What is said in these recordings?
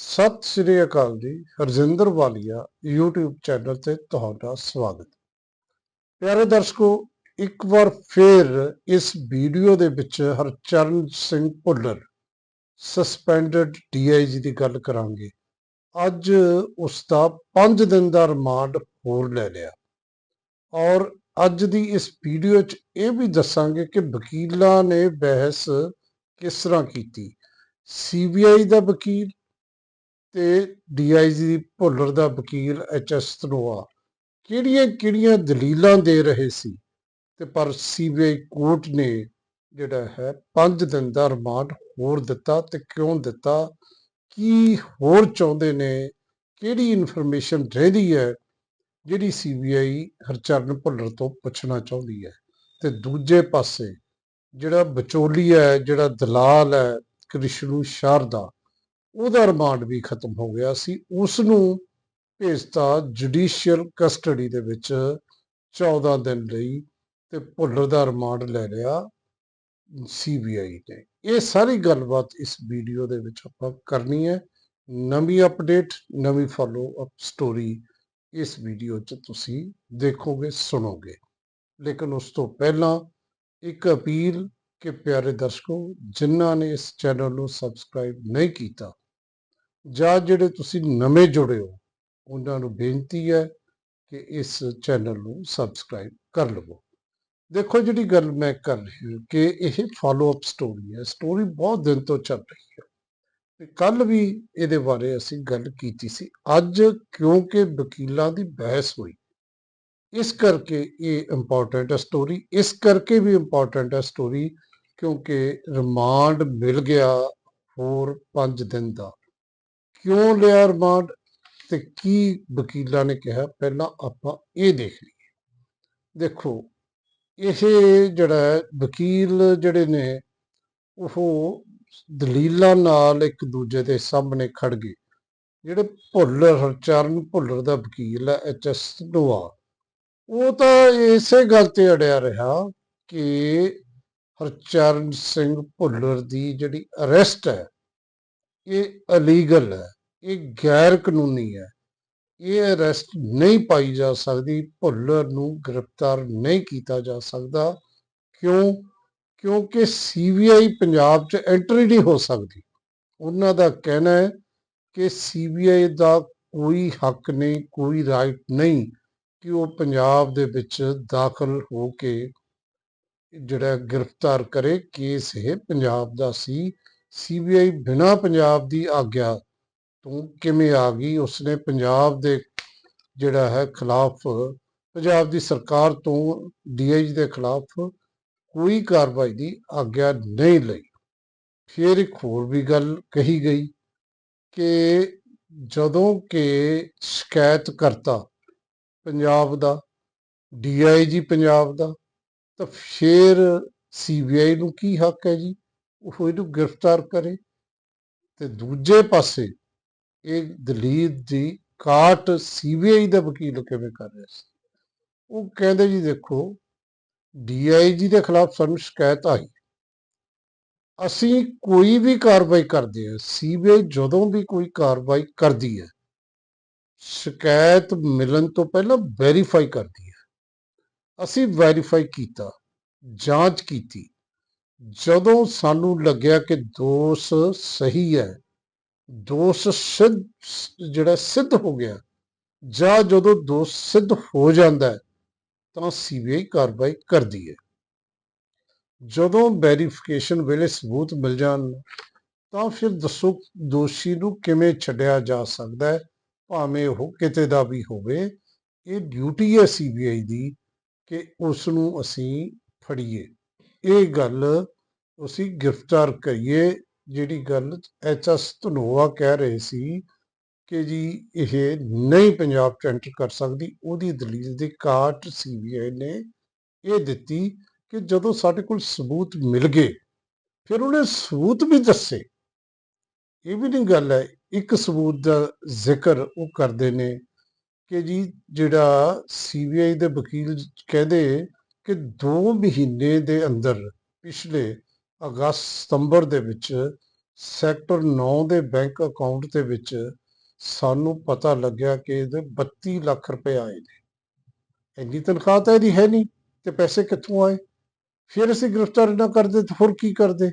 ਸਤਿ ਸ੍ਰੀ ਅਕਾਲ ਜੀ, ਹਰਜਿੰਦਰ ਵਾਲੀਆ, YouTube channel ਤੇ ਤੁਹਾਡਾ ਸਵਾਗਤ। ਪਿਆਰੇ ਦਰਸ਼ਕੋ, ਇੱਕ ਵਾਰ ਫੇਰ ਇਸ ਵੀਡੀਓ ਦੇ ਵਿੱਚ ਹਰਚਰਨ ਸਿੰਘ ਭੁੱਲਰ ਸਸਪੈਂਡਡ ਡੀਆਈਜੀ ਦੀ ਗੱਲ ਕਰਾਂਗੇ। ਅੱਜ ਉਸ ਦਾ 5 ਦਿਨ ਦਾ ਰਿਮਾਂਡ ਹੋਰ ਲੈ ਲਿਆ। ਔਰ ਅੱਜ ਦੀ ਇਸ ਵੀਡੀਓ 'ਚ ਇਹ ਵੀ ਦੱਸਾਂਗੇ ਕਿ ਵਕੀਲਾਂ ਨੇ ਬਹਿਸ ਕਿਸ ਤਰ੍ਹਾਂ ਕੀਤੀ। ਸੀਬੀਆਈ ਦਾ ਵਕੀਲ ਤੇ ਡੀਆਈਜੀ ਭੁੱਲਰ ਦਾ ਵਕੀਲ ਐਚਐਸ ਧਨੋਆ, ਕਿਹੜੀਆਂ ਕਿਹੜੀਆਂ ਦਲੀਲਾਂ ਦੇ ਰਹੇ ਸੀ? ਤੇ ਪਰ ਸੀਬੀਆਈ ਕੋਰਟ ਨੇ ਜਿਹੜਾ ਹੈ 5 ਦਿਨ ਦਾ ਰਿਮਾਂਡ ਹੋਰ ਦਿੱਤਾ ਤੇ ਕਿਉਂ ਦਿੱਤਾ? ਕੀ ਹੋਰ ਚਾਹੁੰਦੇ ਨੇ? ਕਿਹੜੀ ਇਨਫੋਰਮੇਸ਼ਨ ਰਹਿੰਦੀ ਹੈ? ਜਿਹੜੀ ਸੀਬੀਆਈ ਹਰਚਰਨ ਭੁੱਲਰ ਤੋਂ ਪੁੱਛਣਾ ਚਾਹੁੰਦੀ ਹੈ। ਤੇ ਦੂਜੇ ਪਾਸੇ ਜਿਹੜਾ ਵਿਚੋਲੀ ਹੈ, ਜਿਹੜਾ ਦਲਾਲ ਹੈ, ਕ੍ਰਿਸ਼ਨੂ ਸ਼ਾਰਦਾ ਉਹਦਾ ਰਿਮਾਂਡ ਵੀ ਖਤਮ ਹੋ ਗਿਆ ਸੀ। ਉਸ ਨੂੰ ਭੇਜਤਾ ਜੁਡੀਸ਼ੀਅਲ ਕਸਟਡੀ ਦੇ ਵਿੱਚ 14 ਦਿਨ ਲਈ ਤੇ ਭੁੱਲਰ ਦਾ ਰਿਮਾਂਡ ਲੈ ਲਿਆ ਸੀਬੀਆਈ ਨੇ। ਇਹ ਸਾਰੀ ਗੱਲਬਾਤ ਇਸ ਵੀਡੀਓ ਦੇ ਵਿੱਚ ਆਪਾਂ ਕਰਨੀ ਹੈ। ਨਵੀਂ ਅਪਡੇਟ, ਨਵੀਂ ਫਾਲੋ ਅਪ ਸਟੋਰੀ ਇਸ ਵੀਡੀਓ 'ਚ ਤੁਸੀਂ ਦੇਖੋਗੇ, ਸੁਣੋਗੇ। ਲੇਕਿਨ ਉਸ ਤੋਂ ਪਹਿਲਾਂ ਇੱਕ ਅਪੀਲ ਕਿ ਪਿਆਰੇ ਦਰਸ਼ਕੋ, ਜਿਨ੍ਹਾਂ ਨੇ ਇਸ ਚੈਨਲ ਨੂੰ ਸਬਸਕ੍ਰਾਈਬ ਨਹੀਂ ਕੀਤਾ ਜਾਂ ਜਿਹੜੇ ਤੁਸੀਂ ਨਵੇਂ ਜੁੜੇ ਹੋ, ਉਹਨਾਂ ਨੂੰ ਬੇਨਤੀ ਹੈ ਕਿ ਇਸ ਚੈਨਲ ਨੂੰ ਸਬਸਕ੍ਰਾਈਬ ਕਰ ਲਵੋ। ਦੇਖੋ ਜਿਹੜੀ ਗੱਲ ਮੈਂ ਕਰ ਰਹੀ ਹਾਂ ਕਿ ਇਹ ਫਾਲੋ ਅਪ ਸਟੋਰੀ ਹੈ। ਸਟੋਰੀ ਬਹੁਤ ਦਿਨ ਤੋਂ ਚੱਲ ਰਹੀ ਹੈ। ਤੇ ਕੱਲ ਵੀ ਇਹਦੇ ਬਾਰੇ ਅਸੀਂ ਗੱਲ ਕੀਤੀ ਸੀ। ਅੱਜ ਕਿਉਂਕਿ ਵਕੀਲਾਂ ਦੀ ਬਹਿਸ ਹੋਈ, ਇਸ ਕਰਕੇ ਇਹ ਇੰਪੋਰਟੈਂਟ ਹੈ ਸਟੋਰੀ ਇਸ ਕਰਕੇ ਵੀ ਇੰਪੋਰਟੈਂਟ ਹੈ ਸਟੋਰੀ ਕਿਉਂਕਿ ਰਿਮਾਂਡ ਮਿਲ ਗਿਆ ਹੋਰ 5 ਦਿਨ ਦਾ। ਕਿਉਂ ਲਿਆ ਰਿਮਾਂਡ ਤੇ ਕੀ ਵਕੀਲਾਂ ਨੇ ਕਿਹਾ? ਪਹਿਲਾਂ ਆਪਾਂ ਇਹ ਦੇਖ ਲਈਏ। ਦੇਖੋ, ਇਹ ਜਿਹੜਾ ਵਕੀਲ ਜਿਹੜੇ ਨੇ, ਉਹ ਦਲੀਲਾਂ ਨਾਲ ਇੱਕ ਦੂਜੇ ਦੇ ਸਾਹਮਣੇ ਖੜ ਗਏ। ਜਿਹੜੇ ਭੁੱਲਰ ਹਰਚਰਨ ਭੁੱਲਰ ਦਾ ਵਕੀਲ ਹੈ, ਐਚ ਐਸ ਢੋਆ ਉਹ ਤਾਂ ਇਸੇ ਗੱਲ ਤੇ ਅੜਿਆ ਰਿਹਾ ਕਿ ਹਰਚਰਨ ਸਿੰਘ ਭੁੱਲਰ ਦੀ ਜਿਹੜੀ ਅਰੈਸਟ ਹੈ ਇਹ ਅਲੀਗਲ ਹੈ, ਇਹ ਗੈਰ ਕਾਨੂੰਨੀ ਹੈ। ਇਹ ਅਰੈਸਟ ਨਹੀਂ ਪਾਈ ਜਾ ਸਕਦੀ, ਭੁੱਲਰ ਨੂੰ ਗ੍ਰਿਫਤਾਰ ਨਹੀਂ ਕੀਤਾ ਜਾ ਸਕਦਾ। ਕਿਉਂ? ਕਿਉਂਕਿ ਸੀਬੀਆਈ ਪੰਜਾਬ 'ਚ ਐਂਟਰੀ ਨਹੀਂ ਹੋ ਸਕਦੀ। ਉਹਨਾਂ ਦਾ ਕਹਿਣਾ ਹੈ ਕਿ ਸੀਬੀਆਈ ਦਾ ਕੋਈ ਹੱਕ ਨਹੀਂ, ਕੋਈ ਰਾਈਟ ਨਹੀਂ ਕਿ ਉਹ ਪੰਜਾਬ ਦੇ ਵਿੱਚ ਦਾਖਲ ਹੋ ਕੇ ਜਿਹੜਾ ਗ੍ਰਿਫਤਾਰ ਕਰੇ। ਕੇਸ ਇਹ ਪੰਜਾਬ ਦਾ ਸੀ। ਸੀਬੀਆਈ ਬਿਨਾਂ ਪੰਜਾਬ ਦੀ ਆਗਿਆ ਤੋਂ ਕਿਵੇਂ ਆ ਗਈ? ਉਸਨੇ ਪੰਜਾਬ ਦੇ ਜਿਹੜਾ ਹੈ ਖਿਲਾਫ, ਪੰਜਾਬ ਦੀ ਸਰਕਾਰ ਤੋਂ ਡੀਆਈਜੀ ਦੇ ਖਿਲਾਫ ਕੋਈ ਕਾਰਵਾਈ ਦੀ ਆਗਿਆ ਨਹੀਂ ਲਈ। ਫਿਰ ਇੱਕ ਹੋਰ ਵੀ ਗੱਲ ਕਹੀ ਗਈ ਕਿ ਜਦੋਂ ਕਿ ਸ਼ਿਕਾਇਤ ਕਰਤਾ ਪੰਜਾਬ ਦਾ, ਡੀਆਈਜੀ ਪੰਜਾਬ ਦਾ, ਤਾਂ ਫਿਰ ਸੀਬੀਆਈ ਨੂੰ ਕੀ ਹੱਕ ਹੈ ਜੀ? ਉਹ ਇਹਨੂੰ ਗ੍ਰਿਫਤਾਰ ਕਰੇ ਤੇ ਦੂਜੇ ਪਾਸੇ ਇਹ ਦਲੀਲ ਦੀ ਕਾਟ ਸੀਬੀਆਈ ਦਾ ਵਕੀਲ ਕਿਵੇਂ ਕਰ ਰਿਹਾ ਸੀ? ਉਹ ਕਹਿੰਦੇ ਜੀ ਦੇਖੋ ਡੀਆਈਜੀ ਦੇ ਖਿਲਾਫ ਸਾਨੂੰ ਸ਼ਿਕਾਇਤ ਆਈ। ਅਸੀਂ ਕੋਈ ਵੀ ਕਾਰਵਾਈ ਕਰਦੇ ਹਾਂ ਸੀਬੀਆਈ ਜਦੋਂ ਵੀ ਕੋਈ ਕਾਰਵਾਈ ਕਰਦੀ ਹੈ, ਸ਼ਿਕਾਇਤ ਮਿਲਣ ਤੋਂ ਪਹਿਲਾਂ ਵੈਰੀਫਾਈ ਕਰਦੀ ਹੈ। ਅਸੀਂ ਵੈਰੀਫਾਈ ਕੀਤਾ, ਜਾਂਚ ਕੀਤੀ। ਜਦੋਂ ਸਾਨੂੰ ਲੱਗਿਆ ਕਿ ਦੋਸ਼ ਸਹੀ ਹੈ, ਦੋਸ਼ ਸਿੱਧ, ਜਿਹੜਾ ਸਿੱਧ ਹੋ ਗਿਆ, ਜਾਂ ਜਦੋਂ ਦੋਸ਼ ਸਿੱਧ ਹੋ ਜਾਂਦਾ ਤਾਂ ਸੀਬੀਆਈ ਕਾਰਵਾਈ ਕਰਦੀ ਹੈ। ਜਦੋਂ ਵੈਰੀਫਿਕੇਸ਼ਨ ਵੇਲੇ ਸਬੂਤ ਮਿਲ ਜਾਣ, ਤਾਂ ਫਿਰ ਦੱਸੋ ਦੋਸ਼ੀ ਨੂੰ ਕਿਵੇਂ ਛੱਡਿਆ ਜਾ ਸਕਦਾ ਹੈ, ਭਾਵੇਂ ਉਹ ਕਿਤੇ ਦਾ ਵੀ ਹੋਵੇ, ਇਹ ਡਿਊਟੀ ਹੈ ਸੀਬੀਆਈ ਦੀ ਕਿ ਉਸ ਨੂੰ ਅਸੀਂ ਫੜੀਏ। ਇਹ ਗੱਲ ਅਸੀਂ ਗ੍ਰਿਫਤਾਰ ਕਰੀਏ, ਜਿਹੜੀ ਗੱਲ ਐਚ ਐਸ ਧਨੋਆ ਕਹਿ ਰਹੇ ਸੀ ਕਿ ਜੀ ਇਹ ਨਹੀਂ ਪੰਜਾਬ ਚ ਐਂਟਰ ਕਰ ਸਕਦੀ, ਉਹਦੀ ਦਲੀਲ ਦੀ ਕਾਟ ਸੀਬੀਆਈ ਨੇ ਇਹ ਦਿੱਤੀ ਕਿ ਜਦੋਂ ਸਾਡੇ ਕੋਲ ਸਬੂਤ ਮਿਲ ਗਏ, ਫਿਰ ਉਹਨੇ ਸਬੂਤ ਵੀ ਦੱਸੇ। ਇਹ ਵੀ ਨਹੀਂ ਗੱਲ ਹੈ, ਇੱਕ ਸਬੂਤ ਦਾ ਜ਼ਿਕਰ ਉਹ ਕਰਦੇ ਨੇ ਕਿ ਜੀ ਜਿਹੜਾ ਸੀਬੀਆਈ ਦੇ ਵਕੀਲ ਕਹਿੰਦੇ ਕਿ 2 ਮਹੀਨੇ ਦੇ ਅੰਦਰ ਪਿਛਲੇ ਅਗਸਤ ਸਤੰਬਰ ਦੇ ਵਿੱਚ ਸੈਕਟਰ 9 ਦੇ ਬੈਂਕ ਅਕਾਊਂਟ ਦੇ ਵਿੱਚ ਸਾਨੂੰ ਪਤਾ ਲੱਗਿਆ ਕਿ ਇਹਦੇ 32 ਲੱਖ ਰੁਪਏ ਆਏ ਨੇ। ਇੰਨੀ ਤਨਖਾਹ ਤਾਂ ਇਹਦੀ ਹੈ ਨਹੀਂ ਤੇ ਪੈਸੇ ਕਿੱਥੋਂ ਆਏ? ਫਿਰ ਅਸੀਂ ਗ੍ਰਿਫ਼ਤਾਰ ਨਾ ਕਰਦੇ ਤੇ ਹੋਰ ਕੀ ਕਰਦੇ?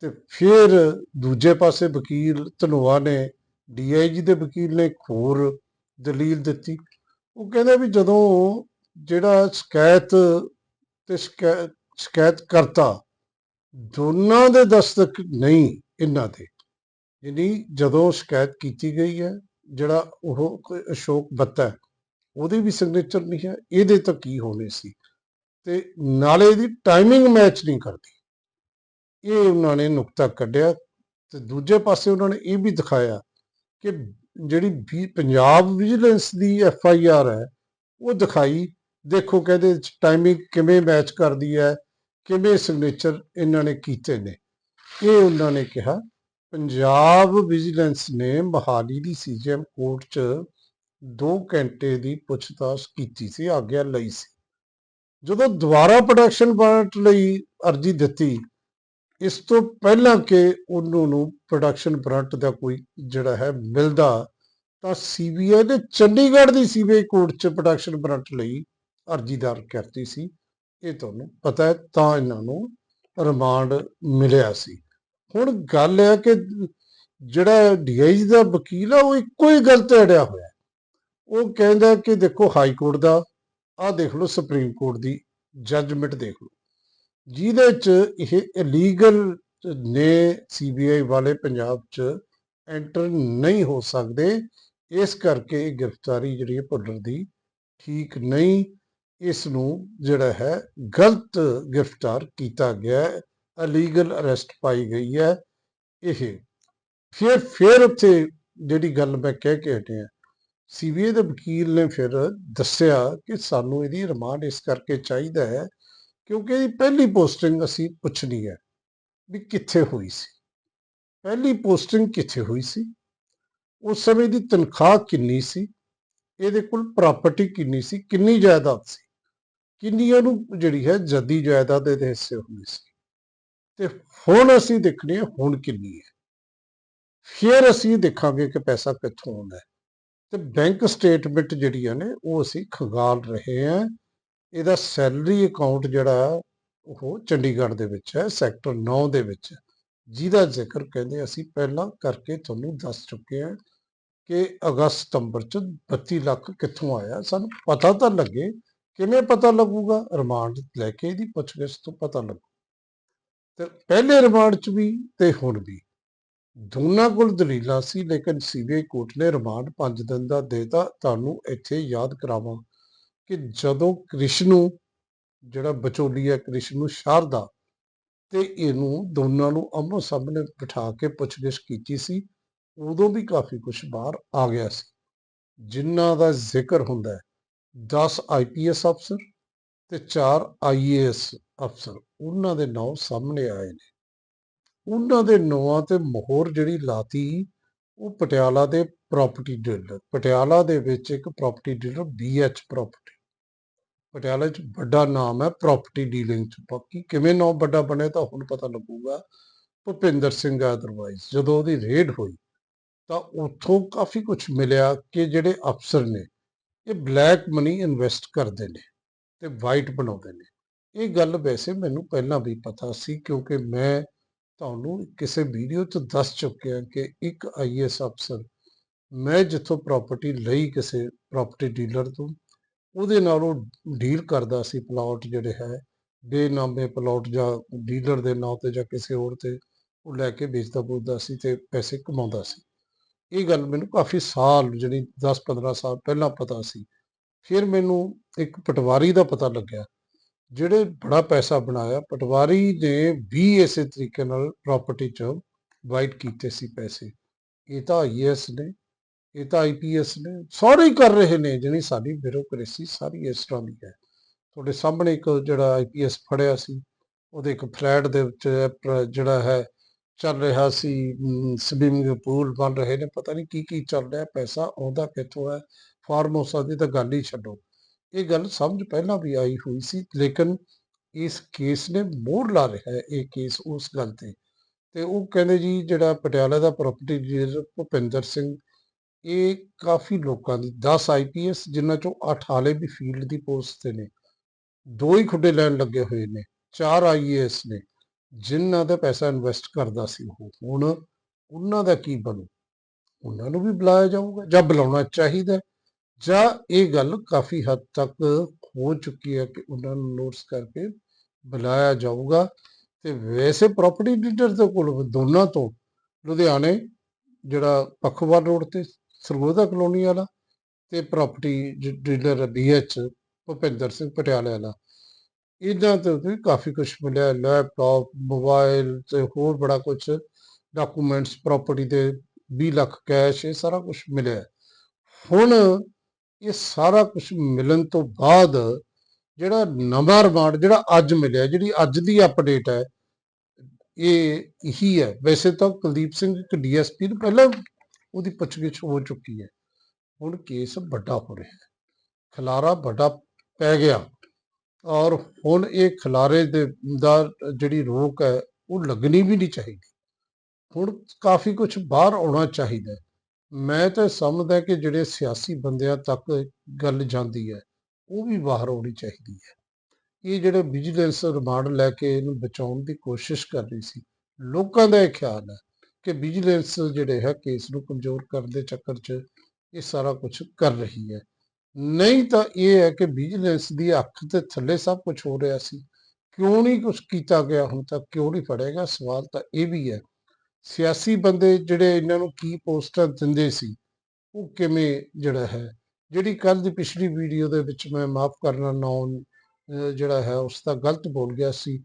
ਤੇ ਫਿਰ ਦੂਜੇ ਪਾਸੇ ਵਕੀਲ ਧਨੋਆ ਨੇ ਡੀਆਈਜੀ ਦੇ ਵਕੀਲ ਨੇ ਇੱਕ ਹੋਰ ਦਲੀਲ ਦਿੱਤੀ। ਉਹ ਕਹਿੰਦੇ ਵੀ ਜਦੋਂ ਜਿਹੜਾ ਸ਼ਿਕਾਇਤ ਤੇ ਸ਼ਿਕਾ- ਸ਼ਿਕਾਇਤ ਕਰਤਾ ਦੋਨਾਂ ਦੇ ਦਸਤਕ ਨਹੀਂ ਇਹਨਾਂ 'ਤੇ ਯਾਨੀ ਜਦੋਂ ਸ਼ਿਕਾਇਤ ਕੀਤੀ ਗਈ ਹੈ ਜਿਹੜਾ ਉਹ ਅਸ਼ੋਕ ਬੱਤਾ ਹੈ, ਉਹਦੀ ਵੀ ਸਿਗਨੇਚਰ ਨਹੀਂ ਹੈ ਇਹਦੇ ਤਾਂ ਕੀ ਹੋਣੇ ਸੀ? ਤੇ ਨਾਲੇ ਇਹਦੀ ਟਾਈਮਿੰਗ ਮੈਚ ਨਹੀਂ ਕਰਦੀ। ਇਹ ਉਹਨਾਂ ਨੇ ਨੁਕਤਾ ਕੱਢਿਆ ਤੇ ਦੂਜੇ ਪਾਸੇ ਉਹਨਾਂ ਨੇ ਇਹ ਵੀ ਦਿਖਾਇਆ ਕਿ ਜਿਹੜੀ ਵੀ ਪੰਜਾਬ ਵਿਜੀਲੈਂਸ ਦੀ ਐਫ ਆਈ ਆਰ ਹੈ ਉਹ ਦਿਖਾਈ ਦੇਖੋ ਕਹਿੰਦੇ ਟਾਈਮਿੰਗ ਕਿਵੇਂ ਮੈਚ ਕਰਦੀ ਹੈ, ਕਿਵੇਂ ਸਿਗਨੇਚਰ ਇਹਨਾਂ ਨੇ ਕੀਤੇ ਨੇ। ਇਹ ਉਹਨਾਂ ਨੇ ਕਿਹਾ, ਪੰਜਾਬ ਵਿਜੀਲੈਂਸ ਨੇ ਮਹਾਲੀ ਦੀ ਸੀਜੀਐਮ ਕੋਰਟ 'ਚ 2 ਘੰਟੇ ਦੀ ਪੁੱਛਤਾਛ ਕੀਤੀ ਸੀ, ਆਗਿਆ ਲਈ ਸੀ। ਜਦੋਂ ਦੁਬਾਰਾ ਪ੍ਰੋਡਕਸ਼ਨ ਵਾਰੰਟ ਲਈ ਅਰਜੀ ਦਿੱਤੀ, ਇਸ ਤੋਂ ਪਹਿਲਾਂ ਕਿ ਉਹਨੂੰ ਨੂੰ ਪ੍ਰੋਡਕਸ਼ਨ ਵਾਰੰਟ ਦਾ ਕੋਈ ਜਿਹੜਾ ਹੈ ਮਿਲਦਾ, ਤਾਂ ਸੀਬੀਆਈ ਨੇ ਚੰਡੀਗੜ੍ਹ ਦੀ ਸੀਬੀਆਈ ਕੋਰਟ 'ਚ ਪ੍ਰੋਡਕਸ਼ਨ ਵਾਰੰਟ ਲਈ ਅਰਜੀ ਦਾਇਰ ਕਰਤੀ ਸੀ। ਇਹ ਤੁਹਾਨੂੰ ਪਤਾ ਹੈ, ਤਾਂ ਇਹਨਾਂ ਨੂੰ ਰਿਮਾਂਡ ਮਿਲਿਆ ਸੀ। ਹੁਣ ਗੱਲ ਹੈ ਕਿ ਜਿਹੜਾ ਡੀਆਈਜੀ ਦਾ ਵਕੀਲ ਆ, ਉਹ ਇੱਕੋ ਹੀ ਗੱਲ ਤੇ ਅੜਿਆ ਹੋਇਆ ਉਹ ਕਹਿੰਦਾ ਕਿ ਦੇਖੋ ਹਾਈ ਕੋਰਟ ਦਾ, ਆਹ ਦੇਖ ਲਓ ਸੁਪਰੀਮ ਕੋਰਟ ਦੀ ਜੱਜਮੈਂਟ ਦੇਖ ਲਓ। ਜਿਹਦੇ ਚ ਇਹ ਇਲੀਗਲ ਨੇ ਸੀਬੀਆਈ ਵਾਲੇ ਪੰਜਾਬ ਚ ਐਂਟਰ ਨਹੀਂ ਹੋ ਸਕਦੇ। ਇਸ ਕਰਕੇ ਇਹ ਗ੍ਰਿਫਤਾਰੀ ਜਿਹੜੀ ਹੈ ਭੁੱਲਰ ਦੀ ਠੀਕ ਨਹੀਂ ਇਸ ਨੂੰ ਜਿਹੜਾ ਹੈ, ਗਲਤ ਗ੍ਰਿਫਤਾਰ ਕੀਤਾ ਗਿਆ ਹੈ ਇਲੀਗਲ ਅਰੈਸਟ ਪਾਈ ਗਈ ਹੈ ਇਹ। ਫਿਰ ਫਿਰ ਉੱਥੇ ਜਿਹੜੀ ਗੱਲ ਮੈਂ ਕਹਿ ਕੇ ਹਟਿਆ ਸੀਬੀਆਈ ਦੇ ਵਕੀਲ ਨੇ ਫਿਰ ਦੱਸਿਆ ਕਿ ਸਾਨੂੰ ਇਹਦੀ ਰਿਮਾਂਡ ਇਸ ਕਰਕੇ ਚਾਹੀਦਾ ਹੈ ਕਿਉਂਕਿ ਇਹਦੀ ਪਹਿਲੀ ਪੋਸਟਿੰਗ ਅਸੀਂ ਪੁੱਛਣੀ ਹੈ ਵੀ ਕਿੱਥੇ ਹੋਈ ਸੀ। ਪਹਿਲੀ ਪੋਸਟਿੰਗ ਕਿੱਥੇ ਹੋਈ ਸੀ? ਉਸ ਸਮੇਂ ਦੀ ਤਨਖਾਹ ਕਿੰਨੀ ਸੀ? ਇਹਦੇ ਕੋਲ ਪ੍ਰਾਪਰਟੀ ਕਿੰਨੀ ਸੀ? ਕਿੰਨੀ ਜਾਇਦਾਦ ਸੀ? ਕਿੰਨੀ ਉਹਨੂੰ ਜਿਹੜੀ ਹੈ ਜੱਦੀ ਜਾਇਦਾਦ ਦੇ ਹਿੱਸੇ ਹੁੰਦੇ ਸੀ। ਤੇ ਹੁਣ ਅਸੀਂ ਦੇਖਣੀ ਹੈ ਹੁਣ ਕਿੰਨੀ ਹੈ। ਫਿਰ ਅਸੀਂ ਦੇਖਾਂਗੇ ਕਿ ਪੈਸਾ ਕਿੱਥੋਂ ਆਉਂਦਾ ਹੈ। ਤੇ ਬੈਂਕ ਸਟੇਟਮੈਂਟ ਜਿਹੜੀਆਂ ਨੇ ਉਹ ਅਸੀਂ ਖੰਗਾਲ ਰਹੇ ਹਾਂ। ਇਹਦਾ ਸੈਲਰੀ ਅਕਾਊਂਟ ਜਿਹੜਾ ਉਹ ਚੰਡੀਗੜ੍ਹ ਦੇ ਵਿੱਚ ਹੈ, ਸੈਕਟਰ 9 ਦੇ ਵਿੱਚ। ਜਿਹਦਾ ਜ਼ਿਕਰ ਕਹਿੰਦੇ ਅਸੀਂ ਪਹਿਲਾਂ ਕਰਕੇ ਤੁਹਾਨੂੰ ਦੱਸ ਚੁੱਕੇ ਹਾਂ ਕਿ ਅਗਸਤ ਸਤੰਬਰ ਚ 32 ਲੱਖ ਕਿੱਥੋਂ ਆਇਆ। ਸਾਨੂੰ ਪਤਾ ਤਾਂ ਲੱਗੇ ਕਿਵੇਂ ਪਤਾ ਲੱਗੂਗਾ? ਰਿਮਾਂਡ ਲੈ ਕੇ ਇਹਦੀ ਪੁੱਛਗਿੱਛ ਤੋਂ ਪਤਾ ਲੱਗੂ। ਤੇ ਪਹਿਲੇ ਰਿਮਾਂਡ ਚ ਵੀ ਤੇ ਹੁਣ ਵੀ। ਦੋਨਾਂ ਕੋਲ ਦਲੀਲਾਂ ਸੀ, ਲੇਕਿਨ ਸੀਬੀਆਈ ਕੋਰਟ ਨੇ ਰਿਮਾਂਡ 5 ਦਿਨ ਦਾ ਦੇਤਾ। ਤੁਹਾਨੂੰ ਇੱਥੇ ਯਾਦ ਕਰਾਵਾਂ ਕਿ ਜਦੋਂ ਕ੍ਰਿਸ਼ਨੂ, ਜਿਹੜਾ ਬਚੋਲੀ ਹੈ ਕ੍ਰਿਸ਼ਨ ਨੂੰ ਸ਼ਾਰਦਾ, ਤੇ ਇਹਨੂੰ ਦੋਨਾਂ ਨੂੰ ਆਮੋ ਸਾਹਮਣੇ ਬਿਠਾ ਕੇ ਪੁੱਛਗਿੱਛ ਕੀਤੀ ਸੀ, ਉਦੋਂ ਵੀ ਕਾਫੀ ਕੁਝ ਬਾਹਰ ਆ ਗਿਆ ਸੀ। ਜਿਨ੍ਹਾਂ ਦਾ ਜ਼ਿਕਰ ਹੁੰਦਾ ਹੈ 10 ਆਈਪੀਐਸ ਅਫਸਰ ਤੇ 4 ਆਈਏਐਸ ਅਫਸਰ। ਉਹਨਾਂ ਦੇ ਨਾਂ ਸਾਹਮਣੇ ਆਏ ਨੇ। ਉਹਨਾਂ ਦੇ ਨਾਂ ਤੇ ਮੋਹਰ ਜਿਹੜੀ ਲਾਤੀ, ਉਹ ਪਟਿਆਲਾ ਦੇ ਪ੍ਰਾਪਰਟੀ ਡੀਲਰ ਪਟਿਆਲਾ ਦੇ ਵਿੱਚ ਇੱਕ property dealer BH property Patiala 'ਚ ਵੱਡਾ ਨਾਮ ਹੈ ਪ੍ਰਾਪਰਟੀ ਡੀਲਿੰਗ 'ਚ। ਬਾਕੀ ਕਿਵੇਂ ਨਾਮ ਵੱਡਾ ਬਣਿਆ ਤਾਂ ਹੁਣ ਪਤਾ ਲੱਗੂਗਾ। ਭੁਪਿੰਦਰ ਸਿੰਘ ਅਦਰਵਾਈਜ਼ ਜਦੋਂ ਉਹਦੀ ਰੇਡ ਹੋਈ, ਤਾਂ ਉੱਥੋਂ ਕਾਫੀ ਕੁਝ ਮਿਲਿਆ ਕਿ ਜਿਹੜੇ ਅਫਸਰ ਨੇ ਇਹ ਬਲੈਕ ਮਨੀ ਇਨਵੈਸਟ ਕਰਦੇ ਨੇ ਤੇ ਵਾਈਟ ਬਣਾਉਂਦੇ ਨੇ। ਇਹ ਗੱਲ ਵੈਸੇ ਮੈਨੂੰ ਪਹਿਲਾਂ ਵੀ ਪਤਾ ਸੀ ਕਿਉਂਕਿ ਮੈਂ ਤੁਹਾਨੂੰ ਕਿਸੇ ਵੀਡੀਓ 'ਚ ਦੱਸ ਚੁੱਕਿਆ ਕਿ ਇੱਕ ਆਈਐਸ ਅਫਸਰ ਮੈਂ ਜਿੱਥੋਂ ਪ੍ਰਾਪਰਟੀ ਲਈ ਕਿਸੇ ਪ੍ਰਾਪਰਟੀ ਡੀਲਰ ਤੋਂ, ਉਹਦੇ ਨਾਲ ਉਹ ਡੀਲ ਕਰਦਾ ਸੀ ਪਲਾਟ ਜਿਹੜੇ ਹੈ, ਬੇਨਾਮੇ ਪਲਾਟ ਜਾਂ ਡੀਲਰ ਦੇ ਨਾਂ ਤੇ ਜਾਂ ਕਿਸੇ ਹੋਰ ਤੇ ਉਹ ਲੈ ਕੇ ਵੇਚਦਾ ਬੋਲਦਾ ਸੀ ਤੇ ਪੈਸੇ ਕਮਾਉਂਦਾ ਸੀ। ਇਹ ਗੱਲ ਮੈਨੂੰ ਕਾਫੀ ਸਾਲ ਜਿਹੜੀ 10-15 ਸਾਲ ਪਹਿਲਾਂ ਪਤਾ ਸੀ। ਫਿਰ ਮੈਨੂੰ ਇੱਕ ਪਟਵਾਰੀ ਦਾ ਪਤਾ ਲੱਗਿਆ, ਜਿਹੜੇ ਬੜਾ ਪੈਸਾ ਬਣਾਇਆ। ਪਟਵਾਰੀ ਨੇ ਵੀ ਇਸੇ ਤਰੀਕੇ ਨਾਲ ਪ੍ਰਾਪਰਟੀ 'ਚ ਵਾਈਟ ਕੀਤੇ ਸੀ ਪੈਸੇ। ਇਹ ਤਾਂ ਆਈਐਸ ਨੇ, ਇਹ ਤਾਂ ਆਈਪੀਐਸ ਨੇ, ਸਾਰੇ ਕਰ ਰਹੇ ਨੇ ਜਿਹੜੀ ਸਾਡੀ ਬਿਊਰੋਕ੍ਰੇਸੀ ਸਾਰੀ ਇਸ ਤਰ੍ਹਾਂ ਦੀ ਹੈ। ਤੁਹਾਡੇ ਸਾਹਮਣੇ ਇੱਕ ਜਿਹੜਾ ਆਈਪੀਐਸ ਫੜਿਆ ਸੀ, ਉਹਦੇ ਇੱਕ ਫਲੈਟ ਦੇ ਵਿੱਚ ਜਿਹੜਾ ਹੈ ਚੱਲ ਰਿਹਾ ਸੀ ਸਵਿਮਿੰਗ ਪੂਲ ਬਣ ਰਹੇ ਨੇ, ਪਤਾ ਨਹੀਂ ਕੀ ਕੀ ਚੱਲ ਰਿਹਾ, ਪੈਸਾ ਆਉਂਦਾ ਕਿੱਥੋਂ ਹੈ ਫਾਰਮ ਹਾਊਸਾਂ ਦੀ ਤਾਂ ਗੱਲ ਹੀ ਛੱਡੋ। ਇਹ ਗੱਲ ਸਮਝ ਪਹਿਲਾਂ ਵੀ ਆਈ ਹੋਈ ਸੀ, ਲੇਕਿਨ ਇਸ ਕੇਸ ਨੇ ਮੋੜ ਲਾ ਰਿਹਾ ਹੈ, ਇਹ ਕੇਸ ਉਸ ਗੱਲ ਤੇ। ਤੇ ਉਹ ਕਹਿੰਦੇ ਜੀ, ਜਿਹੜਾ ਪਟਿਆਲਾ ਦਾ ਪ੍ਰਾਪਰਟੀ ਡੀਲਰ ਭੁਪਿੰਦਰ ਸਿੰਘ, ਇਹ ਕਾਫੀ ਲੋਕਾਂ ਦੀ 10 ਆਈਪੀਐਸ ਜਿਨ੍ਹਾਂ ਚੋਂ 8 ਹਾਲੇ ਵੀ ਫੀਲਡ ਦੀ ਪੋਸਟ ਤੇ ਨੇ। ਦੋ ਹੀ ਖੁੱਡੇ ਲੈਣ ਲੱਗੇ ਹੋਏ ਨੇ, ਚਾਰ ਆਈਏਐਸ ਨੇ। ਜਿਨ੍ਹਾਂ ਦਾ ਪੈਸਾ ਇਨਵੈਸਟ ਕਰਦਾ ਸੀ ਉਹ, ਹੁਣ ਉਹਨਾਂ ਦਾ ਕੀ ਬਣੂ? ਉਹਨਾਂ ਨੂੰ ਵੀ ਬੁਲਾਇਆ ਜਾਊਗਾ ਜਾਂ ਬੁਲਾਉਣਾ ਚਾਹੀਦਾ ਜਾਂ ਇਹ ਗੱਲ ਕਾਫੀ ਹੱਦ ਤੱਕ ਹੋ ਚੁੱਕੀ ਹੈ ਕਿ ਉਹਨਾਂ ਨੂੰ ਨੋਟਸ ਕਰਕੇ ਬੁਲਾਇਆ ਜਾਊਗਾ। ਤੇ ਵੈਸੇ ਪ੍ਰਾਪਰਟੀ ਡੀਲਰ ਦੇ ਕੋਲ ਦੋਨਾਂ ਤੋਂ ਲੁਧਿਆਣੇ, ਜਿਹੜਾ ਪਖਵਾਰ ਰੋਡ ਤੇ ਸਰਗੋਦਾ ਕਲੋਨੀ ਵਾਲਾ ਤੇ property dealer BH Bhupinder Singh ਪਟਿਆਲੇ ਵਾਲਾ ਇਹਨਾਂ ਤੋਂ ਵੀ ਕਾਫੀ ਕੁਝ ਮਿਲਿਆ ਲੈਪਟਾਪ ਮੋਬਾਈਲ ਤੇ ਹੋਰ ਬੜਾ ਕੁਝ ਡਾਕੂਮੈਂਟਸ ਪ੍ਰਾਪਰਟੀ ਦੇ 20 ਲੱਖ ਕੈਸ਼ ਇਹ ਸਾਰਾ ਕੁਝ ਮਿਲਿਆ। ਹੁਣ ਇਹ ਸਾਰਾ ਕੁਝ ਮਿਲਣ ਤੋਂ ਬਾਅਦ ਜਿਹੜਾ ਨਵਾਂ ਰਿਮਾਂਡ ਜਿਹੜਾ ਅੱਜ ਮਿਲਿਆ, ਜਿਹੜੀ ਅੱਜ ਦੀ ਅਪਡੇਟ ਹੈ, ਇਹ ਇਹੀ ਹੈ। ਵੈਸੇ ਤਾਂ ਕੁਲਦੀਪ ਸਿੰਘ ਇੱਕ ਡੀਐਸਪੀ ਨੂੰ ਪਹਿਲਾਂ ਉਹਦੀ ਪੁੱਛਗਿੱਛ ਹੋ ਚੁੱਕੀ ਹੈ। ਹੁਣ ਕੇਸ ਵੱਡਾ ਹੋ ਰਿਹਾ ਹੈ। ਖਲਾਰਾ ਵੱਡਾ ਪੈ ਗਿਆ। ਔਰ ਹੁਣ ਇਹ ਖਲਾਰੇ ਦੇ ਦਾ ਜਿਹੜੀ ਰੋਕ ਹੈ, ਉਹ ਲੱਗਣੀ ਵੀ ਨਹੀਂ ਚਾਹੀਦੀ। ਹੁਣ ਕਾਫੀ ਕੁਝ ਬਾਹਰ ਆਉਣਾ ਚਾਹੀਦਾ ਮੈਂ ਤਾਂ ਸਮਝਦਾ ਕਿ ਜਿਹੜੇ ਸਿਆਸੀ ਬੰਦਿਆਂ ਤੱਕ ਗੱਲ ਜਾਂਦੀ ਹੈ, ਉਹ ਵੀ ਬਾਹਰ ਆਉਣੀ ਚਾਹੀਦੀ ਹੈ। ਇਹ ਜਿਹੜੇ ਵਿਜੀਲੈਂਸ ਰਿਮਾਂਡ ਲੈ ਕੇ ਇਹਨੂੰ ਬਚਾਉਣ ਦੀ ਕੋਸ਼ਿਸ਼ ਕਰ ਰਹੀ ਸੀ, ਲੋਕਾਂ ਦਾ ਇਹ ਖਿਆਲ ਹੈ ਕਿ ਵਿਜੀਲੈਂਸ ਜਿਹੜੇ ਹੈ, ਕੇਸ ਨੂੰ ਕਮਜ਼ੋਰ ਕਰਨ ਦੇ ਚੱਕਰ 'ਚ ਇਹ ਸਾਰਾ ਕੁਝ ਕਰ ਰਹੀ ਹੈ। ਨਹੀਂ ਤਾਂ ਇਹ ਹੈ ਕਿ ਵਿਜੀਲੈਂਸ ਦੀ ਅੱਖ ਦੇ ਥੱਲੇ ਸਭ ਕੁਝ ਹੋ ਰਿਹਾ ਸੀ। ਕਿਉਂ ਨਹੀਂ ਕੁਝ ਕੀਤਾ ਗਿਆ ਹੁਣ ਤੱਕ? ਕਿਉਂ ਨਹੀਂ ਫੜੇਗਾ ਸਵਾਲ ਤਾਂ ਇਹ ਵੀ ਹੈ। ਸਿਆਸੀ ਬੰਦੇ ਜਿਹੜੇ ਇਹਨਾਂ ਨੂੰ ਕੀ ਪੋਸਟਾਂ ਦਿੰਦੇ ਸੀ, ਉਹ ਕਿਵੇਂ ਜਿਹੜਾ ਹੈ? ਜਿਹੜੀ ਕੱਲ ਦੀ ਪਿਛਲੀ ਵੀਡੀਓ ਦੇ ਵਿੱਚ ਮੈਂ ਮਾਫ ਕਰਨਾ ਨਾਮ ਜਿਹੜਾ ਹੈ, ਉਸ ਦਾ ਗਲਤ ਬੋਲ ਗਿਆ ਸੀ।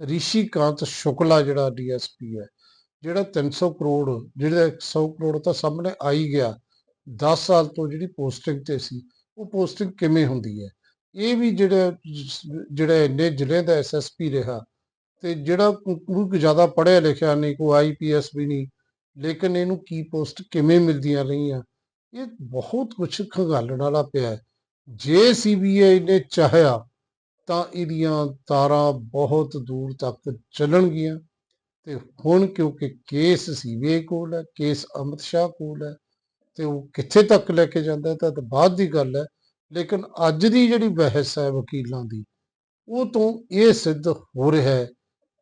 ਰਿਸ਼ੀਕਾਂਤ ਸ਼ੁਕਲਾ ਜਿਹੜਾ ਡੀਐਸਪੀ ਹੈ, ਜਿਹੜਾ 300 ਕਰੋੜ, ਜਿਹੜਾ 100 ਕਰੋੜ ਤਾਂ ਸਾਹਮਣੇ ਆ ਹੀ ਗਿਆ। 10 ਸਾਲ ਤੋਂ ਜਿਹੜੀ ਪੋਸਟਿੰਗ ਤੇ ਸੀ ਉਹ ਪੋਸਟਿੰਗ ਕਿਵੇਂ ਹੁੰਦੀ ਹੈ ਇਹ ਵੀ ਜਿਹੜਾ ਜਿਹੜਾ ਇੰਨੇ ਜ਼ਿਲ੍ਹੇ ਦਾ ਐਸਐਸਪੀ ਰਿਹਾ ਤੇ ਜਿਹੜਾ ਕੋ- ਕੋਈ ਜ਼ਿਆਦਾ ਪੜ੍ਹਿਆ ਲਿਖਿਆ ਨਹੀਂ, ਕੋਈ ਆਈਪੀਐਸ ਵੀ ਨਹੀਂ, ਲੇਕਿਨ ਇਹਨੂੰ ਕੀ ਪੋਸਟ ਕਿਵੇਂ ਮਿਲਦੀਆਂ ਰਹੀਆਂ ਇਹ ਬਹੁਤ ਕੁਝ ਖੰਗਾਲਣ ਵਾਲਾ ਪਿਆ ਹੈ। ਜੇ ਸੀਬੀਆਈ ਨੇ ਚਾਹਿਆ ਤਾਂ ਇਹਦੀਆਂ ਤਾਰਾਂ ਬਹੁਤ ਦੂਰ ਤੱਕ ਚੱਲਣਗੀਆਂ ਤੇ ਹੁਣ ਕਿਉਂਕਿ ਕੇਸ ਸੀਬੀਆਈ ਕੋਲ ਹੈ ਕੇਸ ਅਮਿਤ ਸ਼ਾਹ ਕੋਲ ਹੈ ਤੇ ਉਹ ਕਿੱਥੇ ਤੱਕ ਲੈ ਕੇ ਜਾਂਦਾ ਤਾਂ ਬਾਅਦ ਦੀ ਗੱਲ ਹੈ। ਲੇਕਿਨ ਅੱਜ ਦੀ ਜਿਹੜੀ ਬਹਿਸ ਹੈ ਵਕੀਲਾਂ ਦੀ, ਉਹ ਤੋਂ ਇਹ ਸਿੱਧ ਹੋ ਰਿਹਾ ਹੈ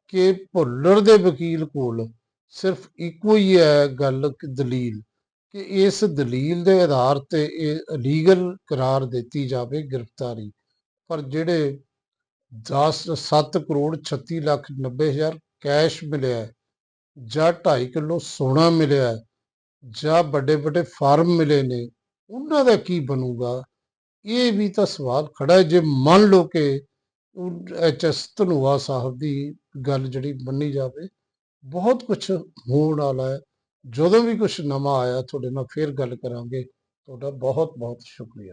ਕਿ ਭੁੱਲਰ ਦੇ ਵਕੀਲ ਕੋਲ ਸਿਰਫ ਇੱਕੋ ਹੀ ਹੈ ਗੱਲ ਕਿ, ਦਲੀਲ ਕਿ ਇਸ ਦਲੀਲ ਦੇ ਆਧਾਰ ਤੇ ਇਹ ਲੀਗਲ ਕਰਾਰ ਦਿੱਤੀ ਜਾਵੇ ਗ੍ਰਿਫਤਾਰੀ। ਪਰ ਜਿਹੜੇ 10 7 ਕਰੋੜ 36 ਲੱਖ 90 ਹਜ਼ਾਰ ਕੈਸ਼ ਮਿਲਿਆ ਜਾਂ 2.5 ਕਿਲੋ ਸੋਨਾ ਮਿਲਿਆ ਜਾਂ ਵੱਡੇ ਵੱਡੇ ਫਾਰਮ ਮਿਲੇ ਨੇ, ਉਹਨਾਂ ਦਾ ਕੀ ਬਣੂਗਾ? ਇਹ ਵੀ ਤਾਂ ਸਵਾਲ ਖੜਾ ਹੈ। ਜੇ ਮੰਨ ਲਓ ਕਿ ਐਚਐਸ ਧਨੋਆ ਸਾਹਿਬ ਦੀ ਗੱਲ ਜਿਹੜੀ ਮੰਨੀ ਜਾਵੇ, ਬਹੁਤ ਕੁਝ ਹੋਣ ਵਾਲਾ ਹੈ। ਜਦੋਂ ਵੀ ਕੁਝ ਨਵਾਂ ਆਇਆ, ਤੁਹਾਡੇ ਨਾਲ ਫੇਰ ਗੱਲ ਕਰਾਂਗੇ। ਤੁਹਾਡਾ ਬਹੁਤ ਬਹੁਤ ਸ਼ੁਕਰੀਆ।